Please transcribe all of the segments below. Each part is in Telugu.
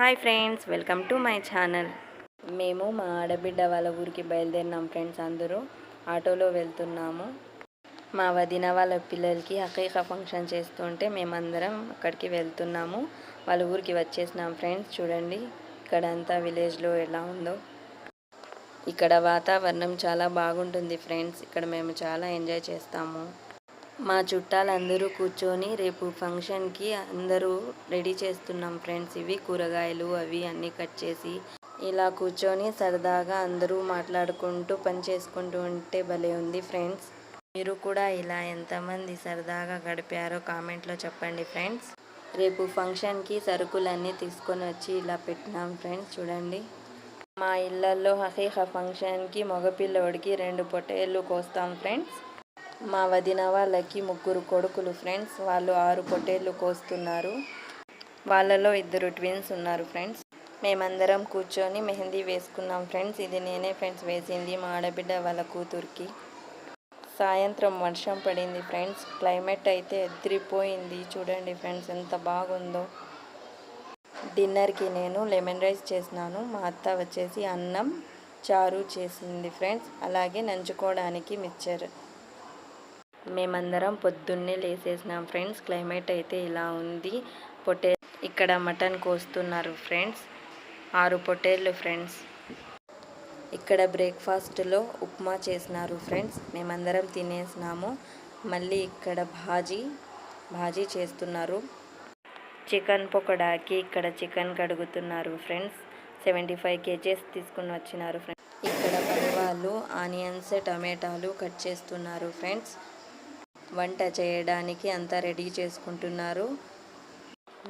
Hi friends welcome to my channel. మేము మా ఆడబిడ్డ వాళ్ళ ఊరికి బయలుదేరినాం ఫ్రెండ్స్ అందరూ. ఆటోలో వెళ్తున్నాము. మా వదిన వాళ్ళ పిల్లలకి హకీకా ఫంక్షన్ చేస్తుంటే మేమందరం అక్కడికి వెళ్తున్నాము. వాళ్ళ ఊరికి వచ్చేసినాం ఫ్రెండ్స్ చూడండి. ఇక్కడంతా విలేజ్లో ఎలా ఉందో. ఇక్కడ వాతావరణం చాలా బాగుంటుంది ఫ్రెండ్స్. ఇక్కడ మేము చాలా ఎంజాయ్ చేస్తాము. మా చుట్టాలందరూ కూర్చొని రేపు ఫంక్షన్కి అందరూ రెడీ చేస్తున్నాం ఫ్రెండ్స్. ఇవి కూరగాయలు అవి అన్నీ కట్ చేసి ఇలా కూర్చొని సరదాగా అందరూ మాట్లాడుకుంటూ పని చేసుకుంటూ ఉంటే భలే ఉంది ఫ్రెండ్స్. మీరు కూడా ఇలా ఎంతమంది సరదాగా గడిపారో కామెంట్లో చెప్పండి ఫ్రెండ్స్. రేపు ఫంక్షన్కి సరుకులన్నీ తీసుకొని వచ్చి ఇలా పెట్టినాం ఫ్రెండ్స్. చూడండి. మా ఇళ్ళల్లో హకీకా ఫంక్షన్కి మగపిల్లోడికి రెండు పొట్టేళ్ళు కోస్తాం ఫ్రెండ్స్. మా వదిన వాళ్ళకి ముగ్గురు కొడుకులు ఫ్రెండ్స్. వాళ్ళు ఆరు పొట్టేళ్ళు కోస్తున్నారు. వాళ్ళలో ఇద్దరు ట్విన్స్ ఉన్నారు ఫ్రెండ్స్. మేమందరం కూర్చొని మెహందీ వేసుకున్నాం ఫ్రెండ్స్. ఇది నేనే ఫ్రెండ్స్ వేసింది మా ఆడబిడ్డ వాళ్ళ కూతురికి. సాయంత్రం వర్షం పడింది ఫ్రెండ్స్. క్లైమేట్ అయితే ఎదిరిపోయింది. చూడండి ఫ్రెండ్స్ ఎంత బాగుందో. డిన్నర్కి నేను లెమన్ రైస్ చేసినాను. మా అత్త వచ్చేసి అన్నం చారు చేసింది ఫ్రెండ్స్. అలాగే నంచుకోవడానికి మిక్చర్ మేమందరం పొద్దున్నే లేసేసినాం ఫ్రెండ్స్. క్లైమేట్ అయితే ఇలా ఉంది. పొటే ఇక్కడ మటన్ కోస్తున్నారు ఫ్రెండ్స్. ఆరు పొటేళ్ళు ఫ్రెండ్స్. ఇక్కడ బ్రేక్ఫాస్ట్లో ఉప్మా చేసినారు ఫ్రెండ్స్. మేమందరం తినేసినాము. మళ్ళీ ఇక్కడ భాజీ భాజీ చేస్తున్నారు. చికెన్ పొకడాకి ఇక్కడ చికెన్ కడుగుతున్నారు ఫ్రెండ్స్. సెవెంటీ ఫైవ్ కేజెస్ తీసుకుని వచ్చినారు ఫ్రెండ్స్. ఇక్కడ పని వాళ్ళు ఆనియన్స్ టమాటాలు కట్ చేస్తున్నారు ఫ్రెండ్స్. వంట చేయడానికి అంతా రెడీ చేసుకుంటున్నారు.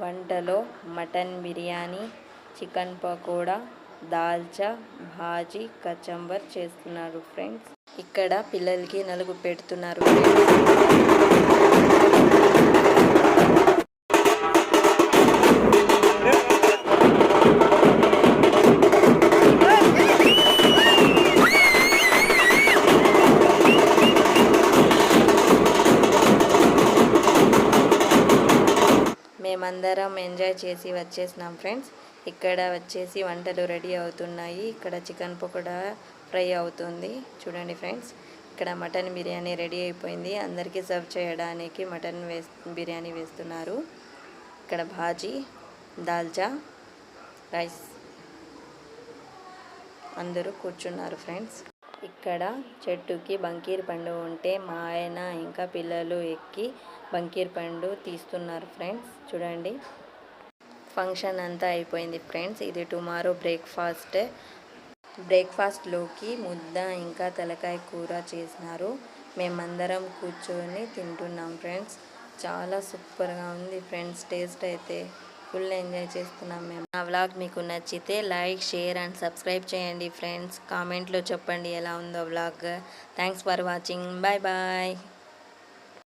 వంటలో మటన్ బిర్యానీ చికెన్ పకోడా దాల్చా భాజీ కచంబర్ చేస్తున్నారు ఫ్రెండ్స్. ఇక్కడ పిల్లలకి నలుగు పెడుతున్నారు. మేమందరం ఎంజాయ్ చేసి వచ్చేసినాం ఫ్రెండ్స్. ఇక్కడ వచ్చేసి వంటలు రెడీ అవుతున్నాయి. ఇక్కడ చికెన్ పకోడా ఫ్రై అవుతుంది. చూడండి ఫ్రెండ్స్ ఇక్కడ మటన్ బిర్యానీ రెడీ అయిపోయింది. అందరికీ సర్వ్ చేయడానికి మటన్ వేస్ బిర్యానీ వేస్తున్నారు. ఇక్కడ భాజీ దాల్చా రైస్. అందరూ కూర్చున్నారు ఫ్రెండ్స్. ఇక్కడ చెట్టుకి బంకీర్ పండు ఉంటే మా ఆయన ఇంకా పిల్లలు ఎక్కి బంకీర్ పండు తీస్తున్నారు ఫ్రెండ్స్. చూడండి. ఫంక్షన్ అంతా అయిపోయింది ఫ్రెండ్స్. ఇది టుమారో బ్రేక్ఫాస్ట్. బ్రేక్ఫాస్ట్లోకి ముద్ద ఇంకా తలకాయ కూర చేసినారు. మేమందరం కూర్చొని తింటున్నాం ఫ్రెండ్స్. చాలా సూపర్గా ఉంది ఫ్రెండ్స్. టేస్ట్ అయితే ఫుల్ ఎంజాయ్ చేస్తున్నాం మేము. ఆ వ్లాగ్ మీకు నచ్చితే లైక్ షేర్ అండ్ సబ్స్క్రైబ్ చేయండి ఫ్రెండ్స్. కామెంట్లో చెప్పండి ఎలా ఉందో vlog. Thanks for watching. Bye bye.